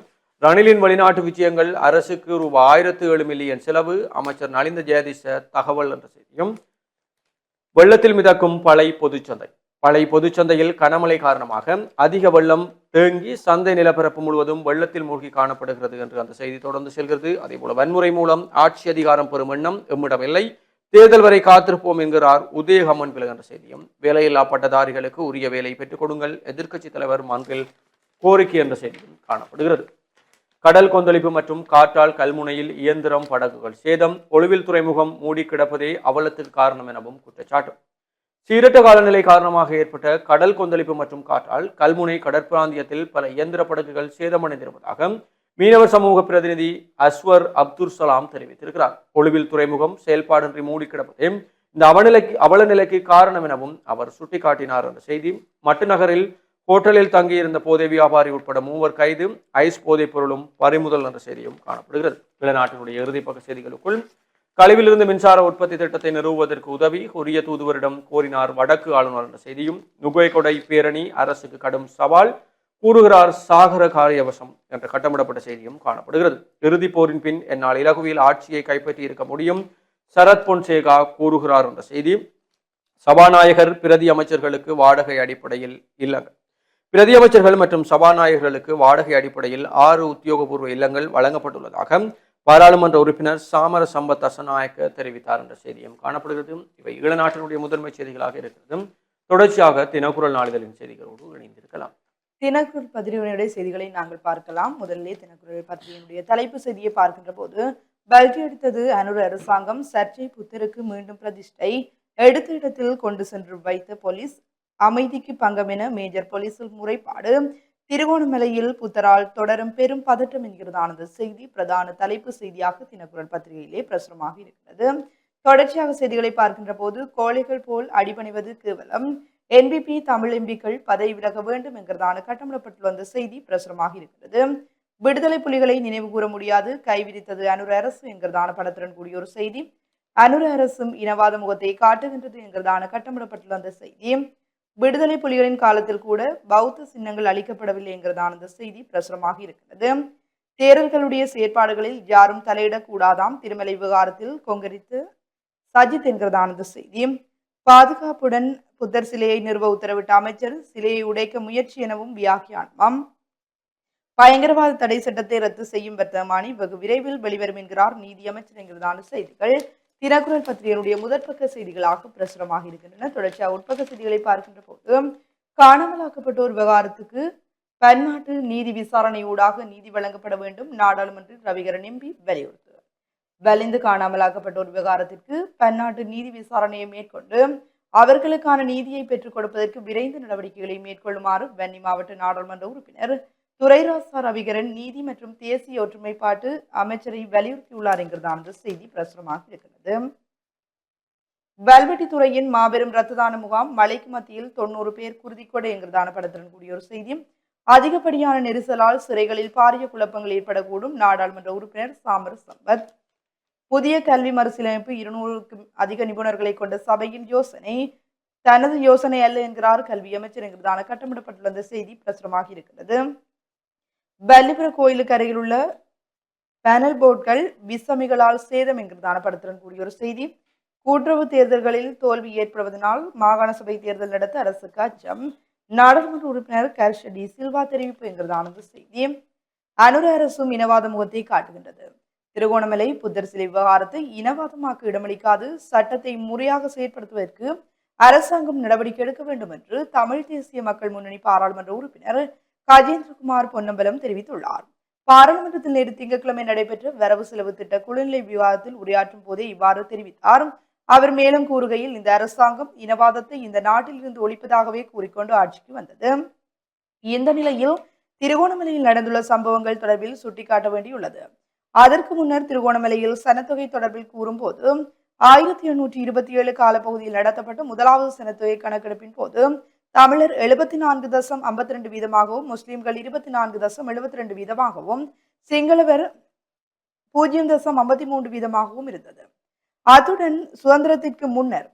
ரணிலின் வெளிநாட்டு விஜயங்கள் அரசுக்கு ரூபாய் ஆயிரத்து ஏழு மில்லியன் செலவு அமைச்சர் நலிந்த ஜெயதிச தகவல் என்ற செய்தியும் வெள்ளத்தில் மிதக்கும் பழை பொதுச்சந்தை பழைய பொதுச்சந்தையில் கனமழை காரணமாக அதிக வெள்ளம் தேங்கி சந்தை நிலப்பரப்பு முழுவதும் வெள்ளத்தில் மூழ்கி காணப்படுகிறது என்று அந்த செய்தி தொடர்ந்து செல்கிறது. அதே போல வன்முறை மூலம் ஆட்சி அதிகாரம் பெறும் எண்ணம் எம்மிடம் இல்லை. தேர்தல் வரை காத்திருப்போம் என்கிறார் உதயகமன் பிள்ளை செய்தியும். வேலையில்லா பட்டதாரிகளுக்கு உரிய வேலை பெற்றுக் கொடுங்கள். எதிர்க்கட்சி தலைவர் மன்றில் கோரிக்கை என்ற செய்தியும் காணப்படுகிறது. கடல் கொந்தளிப்பு மற்றும் காற்றால் கல்முனையில் இயந்திரம் படகுகள் சேதம் ஒளிவில் துறைமுகம் மூடி கிடப்பதே அவலத்துக்கு காரணம் எனவும் குற்றச்சாட்டு. சீரற்ற காலநிலை காரணமாக ஏற்பட்ட கடல் கொந்தளிப்பு மற்றும் காற்றால் கல்முனை கடற்பிராந்தியத்தில் பல இயந்திர படகுகள் சேதமடைந்திருப்பதாக மீனவர் சமூக பிரதிநிதி அஸ்வர் அப்துல் சலாம் தெரிவித்திருக்கிறார். ஒளிவில் துறைமுகம் செயல்பாடின்றி மூடி கிடப்பதே இந்த அவநிலைக்கு அவல நிலைக்கு காரணம் எனவும் அவர் சுட்டிக்காட்டினார். என்ற செய்தி மட்டு நகரில் ஹோட்டலில் தங்கியிருந்த போதை வியாபாரி உட்பட மூவர் கைது ஐஸ் போதைப் பொருளும் பறிமுதல் என்ற செய்தியும் காணப்படுகிறது. வெளிநாட்டினுடைய இறுதிப்பக்க செய்திகளுக்குள் கழிவிலிருந்து மின்சார உற்பத்தி திட்டத்தை நிறுவுவதற்கு உதவி கொரிய தூதுவரிடம் கோரினார் வடக்கு ஆளுநர் என்ற செய்தியும் நுகைகொடை பேரணி அரசுக்கு கடும் சவால் கூறுகிறார் சாகர காரியவசம் என்ற கட்டமிடப்பட்ட செய்தியும் காணப்படுகிறது. இறுதிப் போரின் பின் என்னால் இலகுவில் ஆட்சியை கைப்பற்றி இருக்க முடியும் சரத் பொன்சேகா கூறுகிறார் என்ற செய்தி. சபாநாயகர் பிரதி அமைச்சர்களுக்கு வாடகை அடிப்படையில் இல்லங்கள். பிரதி அமைச்சர்கள் மற்றும் சபாநாயகர்களுக்கு வாடகை அடிப்படையில் ஆறு உத்தியோகபூர்வ இல்லங்கள் வழங்கப்பட்டுள்ளதாக பாராளுமன்ற உறுப்பினர் சாமர சம்பத் அசநாயக்க தெரிவித்தார் என்ற செய்தியும் காணப்படுகிறது. இவை ஈழநாட்டினுடைய முதன்மை செய்திகளாக இருக்கிறது தொடர்ச்சியாக தினக்குரல் நாளிதழின் செய்திகளோடு இணைந்திருக்கலாம். தினக்குரல் பத்திரிகையினுடைய செய்திகளை நாங்கள் பார்க்கலாம். முதலிலே தினக்குரல் பத்திரிகையினுடைய தலைப்பு செய்தியை பார்க்கின்ற போது பல்டி எடுத்தது அனுர் அரசாங்கம் சர்ச்சை புத்தருக்கு மீண்டும் பிரதிஷ்டை எடுத்த இடத்தில் கொண்டு சென்று வைத்த போலீஸ் அமைதிக்கு பங்கம் என மேஜர் போலீசில் முறைப்பாடு திருகோணமலையில் புத்தரால் தொடரும் பெரும் பதட்டம் என்கிறதான செய்தி. பிரதான தலைப்பு செய்தியாக தினக்குரல் பத்திரிகையிலே பிரசுரமாக இருக்கிறது. தொடர்ச்சியாக செய்திகளை பார்க்கின்ற போது கோழைகள் போல் அடிபணிவது கேவலம். என்பிபி தமிழ் எம்பிக்கள் பதவி விலக வேண்டும் என்கிறதான கட்டமிடப்பட்டு வந்த செய்தி பிரசுரமாக இருக்கிறது. விடுதலை புலிகளை நினைவு கூற முடியாது கைவிரித்தது அனுர அரசு என்கிறதான படத்துடன் கூடிய ஒரு செய்தி. அனுர அரசும் இனவாத முகத்தை காட்டுகின்றது என்கிறதான கட்டமிடப்பட்டுள்ள அந்த செய்தி. விடுதலை புலிகளின் காலத்தில் கூட பௌத்த சின்னங்கள் அளிக்கப்படவில்லை என்கிறதான அந்த செய்தி பிரசுரமாக இருக்கிறது. தேரர்களுடைய செயற்பாடுகளில் யாரும் தலையிடக்கூடாதாம். திருமலை விவகாரத்தில் கொங்கரித்து சஜித் என்கிறதான அந்த செய்தி. பாதுகாப்புடன் புத்தர் சிலையை நிறுவ உத்தரவிட்ட அமைச்சர் சிலையை உடைக்க முயற்சி எனவும் வியாகியான்மாம் பயங்கரவாத தடை சட்டத்தை ரத்து செய்யும் வர்த்தமானி வெகு விரைவில் வெளிவரும் என்கிறார் நீதி அமைச்சர் என்கிறதான செய்திகள். தினக்குரல் பத்திரிகையினுடைய முதற்பக்க செய்திகளாக பிரசுரமாக இருக்கின்றன. தொடர்ச்சியாக உட்பக்க செய்திகளை பார்க்கின்ற போது காணாமலாக்கப்பட்டோர் விவகாரத்துக்கு பன்னாட்டு நீதி விசாரணை ஊடாக நீதி வழங்கப்பட வேண்டும். நாடாளுமன்ற ரவிகரன் எம்பி வலியுறுத்துகிறார் வலிந்து காணாமலாக்கப்பட்டோர் விவகாரத்திற்கு பன்னாட்டு நீதி விசாரணையை மேற்கொண்டு அவர்களுக்கான நீதியை பெற்றுக் கொடுப்பதற்கு விரைந்து நடவடிக்கைகளை மேற்கொள்ளுமாறு வன்னி மாவட்ட நாடாளுமன்ற உறுப்பினர் துரைராசா ரவிகரன் நீதி மற்றும் தேசிய ஒற்றுமைப்பாட்டு அமைச்சரை வலியுறுத்தியுள்ளார் என்கிறதான செய்தி பிரசுரமாக இருக்கிறது. வல்வெட்டித்துறையின் மாபெரும் ரத்த தான முகாம் மலைக்கு மத்தியில் தொண்ணூறு பேர் குருதிக்கொடை என்கிறதான படத்துடன் கூடிய ஒரு செய்தியும் அதிகப்படியான நெரிசலால் சிறைகளில் பாரிய குழப்பங்கள் ஏற்படக்கூடும் நாடாளுமன்ற உறுப்பினர் சாமர் சம்பத். புதிய கல்வி மறுசீரமைப்பு இருநூறுக்கும் அதிக நிபுணர்களை கொண்ட சபையின் யோசனை தனது யோசனை அல்ல என்கிறார் கல்வி அமைச்சர் என்கிறதான கட்டமிடப்பட்டுள்ள அந்த செய்தி பிரசுரமாக இருக்கிறது. பல்லிபுர கோயிலுக்கு அருகில் உள்ள பேனல் போர்ட்கள் விசமிகளால் சேதம் என்கிறதான படத்துடன் கூடிய ஒரு செய்தி. கூட்டுறவு தேர்தல்களில் தோல்வி ஏற்படுவதனால் மாகாண சபை தேர்தல் நடத்த அரசுக்கு அச்சம். நாடாளுமன்ற உறுப்பினர் கர்ஷடி சில்வா தெரிவிப்பு என்கிறதானது செய்தி. அனுர அரசும் இனவாத முகத்தை காட்டுகின்றது. திருகோணமலை புத்தர் சிலை விவகாரத்தை இனவாதமாக்க இடமளிக்காது சட்டத்தை முறையாக செயற்படுத்துவதற்கு அரசாங்கம் நடவடிக்கை எடுக்க வேண்டும் என்று தமிழ் தேசிய மக்கள் முன்னணி பாராளுமன்ற உறுப்பினர் கஜேந்திரகுமார் பொன்னம்பலம் தெரிவித்துள்ளார். பாராளுமன்றத்தில் நேற்று திங்கட்கிழமை நடைபெற்ற வரவு செலவு திட்ட குழுநிலை விவாதத்தில் உரையாற்றும் போதே இவ்வாறு தெரிவித்தார். அவர் மேலும் கூறுகையில் இந்த அரசாங்கம் இனவாதத்தை இந்த நாட்டில் இருந்து ஒழிப்பதாகவே கூறிக்கொண்டு ஆட்சிக்கு வந்தது. இந்த நிலையில் திருகோணமலையில் நடந்துள்ள சம்பவங்கள் தொடர்பில் சுட்டிக்காட்ட வேண்டியுள்ளது. அதற்கு முன்னர் திருகோணமலையில் சனத்தொகை தொடர்பில் கூறும்போது ஆயிரத்தி எண்ணூற்றி இருபத்தி ஏழு காலப்பகுதியில் நடத்தப்பட்ட முதலாவது சனத்தொகை கணக்கெடுப்பின் போது தமிழர் எழுபத்தி நான்கு தசம் ஐம்பத்தி ரெண்டு வீதமாகவும் முஸ்லிம்கள் இருபத்தி நான்கு தசம் எழுபத்தி ரெண்டு வீதமாகவும் சிங்களவர் பூஜ்ஜியம் தசம் ஐம்பத்தி மூன்று வீதமாகவும் இருந்தது. அத்துடன் சுதந்திரத்திற்கு முன்னர்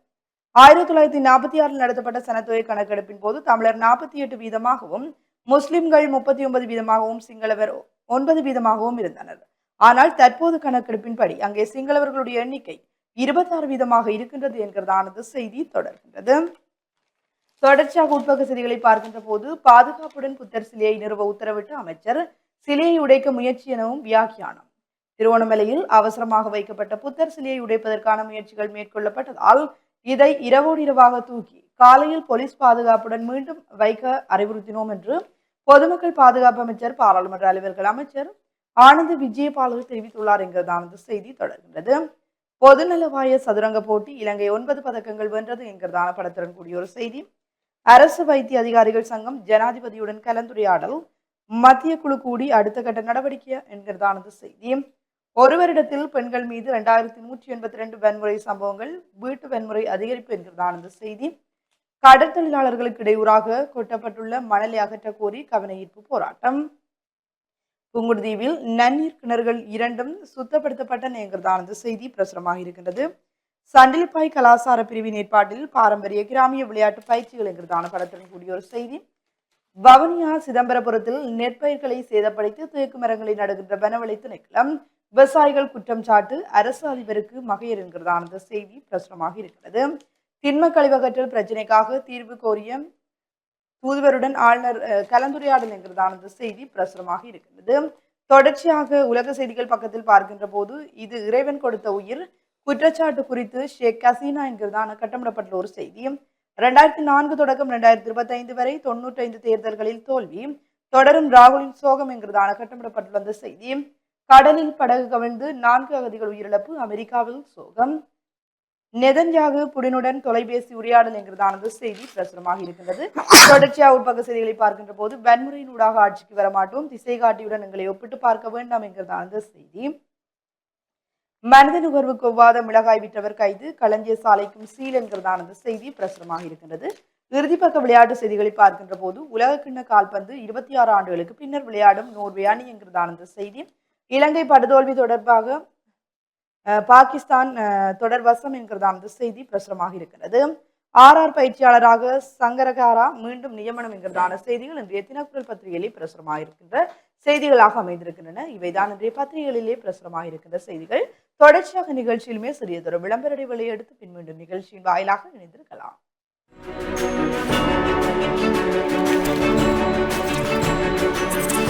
ஆயிரத்தி தொள்ளாயிரத்தி நாற்பத்தி ஆறில் நடத்தப்பட்ட சனத்தொகை கணக்கெடுப்பின் போது தமிழர் நாற்பத்தி எட்டு வீதமாகவும் முஸ்லிம்கள் முப்பத்தி ஒன்பது வீதமாகவும் சிங்களவர் ஒன்பது வீதமாகவும் இருந்தனர். ஆனால் தற்போது கணக்கெடுப்பின்படி அங்கே சிங்களவர்களுடைய எண்ணிக்கை இருபத்தாறு வீதமாக இருக்கின்றது என்கிறதானது செய்தி தொடர்கின்றது. தொடர்ச்சியாக உட்பக செய்திகளை பார்க்கின்ற போது பாதுகாப்புடன் புத்தர் சிலையை நிறுவ உத்தரவிட்ட அமைச்சர் சிலையை உடைக்க முயற்சி எனவும் வியாக்கியானம். திருவண்ணாமலையில் அவசரமாக வைக்கப்பட்ட புத்தர் சிலையை உடைப்பதற்கான முயற்சிகள் மேற்கொள்ளப்பட்டதால் இதை இரவோடு இரவாக தூக்கி காலையில் போலீஸ் பாதுகாப்புடன் மீண்டும் வைக்க அறிவுறுத்தினோம் என்று பொதுமக்கள் பாதுகாப்பு அமைச்சர் பாராளுமன்ற அலுவலர்கள் அமைச்சர் ஆனந்த் விஜயபாலர் தெரிவித்துள்ளார் என்கிறதானது செய்தி தொடர்கின்றது. பொதுநலவாய சதுரங்க போட்டி இலங்கை ஒன்பது பதக்கங்கள் வென்றது என்கிறதான படத்துடன் கூடிய ஒரு செய்தி. அரசு வைத்திய அதிகாரிகள் சங்கம் ஜனாதிபதியுடன் கலந்துரையாடல். மத்திய குழு கூடி அடுத்த கட்ட நடவடிக்கை என்கிறதானது செய்தி. ஒரு வருடத்தில் பெண்கள் மீது இரண்டாயிரத்தி நூற்றி எண்பத்தி ரெண்டு வன்முறை சம்பவங்கள் வீட்டு வன்முறை அதிகரிப்பு என்கிறதானது செய்தி. கடற்தொழிலாளர்களுக்கு இடையூறாக கொட்டப்பட்டுள்ள மணலை அகற்ற கோரி கவன ஈர்ப்பு போராட்டம். புங்குடுதீவில் நன்னீர் கிணறுகள் இரண்டும் சுத்தப்படுத்தப்பட்டன என்கிறதானது செய்தி பிரசுரமாக இருக்கின்றது. சண்டிலிப்பாய் கலாசார பிரிவின் ஏற்பாட்டில் பாரம்பரிய கிராமிய விளையாட்டு பயிற்சிகள் என்கிறதான படத்துடன் கூடிய ஒரு செய்தி. வவுனியா சிதம்பரபுரத்தில் நெற்பயிர்களை சேதப்படுத்தி தேக்கு மரங்களை நடுகின்ற வனவளை திணைக்களம் விவசாயிகள் குற்றம் சாட்டு அரசு அதிபருக்கு மகையர் என்கிறதான செய்தி பிரசுரமாக இருக்கிறது. திண்ம கழிவகற்றல் பிரச்சினைக்காக தீர்வு கோரிய தூதுவருடன் ஆளுநர் அஹ், கலந்துரையாடல் என்கிறதான செய்தி பிரசுரமாக இருக்கிறது. தொடர்ச்சியாக உலக செய்திகள் பக்கத்தில் பார்க்கின்ற போது இது இறைவன் கொடுத்த உயிர் குற்றச்சாட்டு குறித்து ஷேக் ஹசீனா என்கிறதான கட்டமிடப்பட்டுள்ள ஒரு செய்தி ரெண்டாயிரத்தி நான்கு தொடக்கம் ரெண்டாயிரத்தி இருபத்தி ஐந்து வரை தொண்ணூற்றைந்து தேர்தல்களில் தோல்வி தொடரும் ராகுலின் சோகம் என்கிறதான கட்டமிடப்பட்டுள்ள அந்த செய்தி கடலில் படகு கவிழ்ந்து நான்கு அகதிகள் உயிரிழப்பு அமெரிக்காவில் சோகம் நெதன்யாகு புடினுடன் தொலைபேசி உரையாடல் என்கிறதானது செய்தி பிரசுரமாக இருக்கின்றது. தொடர்ச்சியாக உட்பக்க செய்திகளை பார்க்கின்ற போது வன்முறையினூடாக ஆட்சிக்கு வர மாட்டோம் திசை காட்டியுடன் எங்களை ஒப்பிட்டு பார்க்க வேண்டாம் என்கிறதானது செய்தி. மனித நுகர்வுக்கு ஒவ்வாத மிளகாய் விற்றவர் கைது. களஞ்சிய சாலைக்கும் சீல் என்கிறதானது செய்தி பிரசுரமாக இருக்கின்றது. இறுதிப்பக்க விளையாட்டு செய்திகளை பார்க்கின்ற போது உலகக்கிண்ண கால்பந்து இருபத்தி ஆறு ஆண்டுகளுக்கு பின்னர் விளையாடும் நோர்வே அணி என்கிறதானது செய்தி. இலங்கை படுதோல்வி தொடர்பாக பாகிஸ்தான் தொடர் வசம் என்கிறதானது செய்தி பிரசுரமாக இருக்கிறது ஆர் ஆர் பயிற்சியாளராக சங்கரகாரா மீண்டும் நியமனம் என்கிறதான செய்திகள் இன்றைய தினக்குரல் பத்திரிகையிலே பிரசுரமாக இருக்கின்ற செய்திகளாக அமைந்திருக்கின்றன. இவைதான் இன்றைய பத்திரிகைகளிலே பிரசுரமாக இருக்கின்ற செய்திகள். தொடர்ச்சியாக நிகழ்ச்சியிலுமே சிறியதொரு விளம்பர இடைவெளி எடுத்து பின் மீண்டும் நிகழ்ச்சியின் வாயிலாக இணைந்திருக்கலாம் Thank you.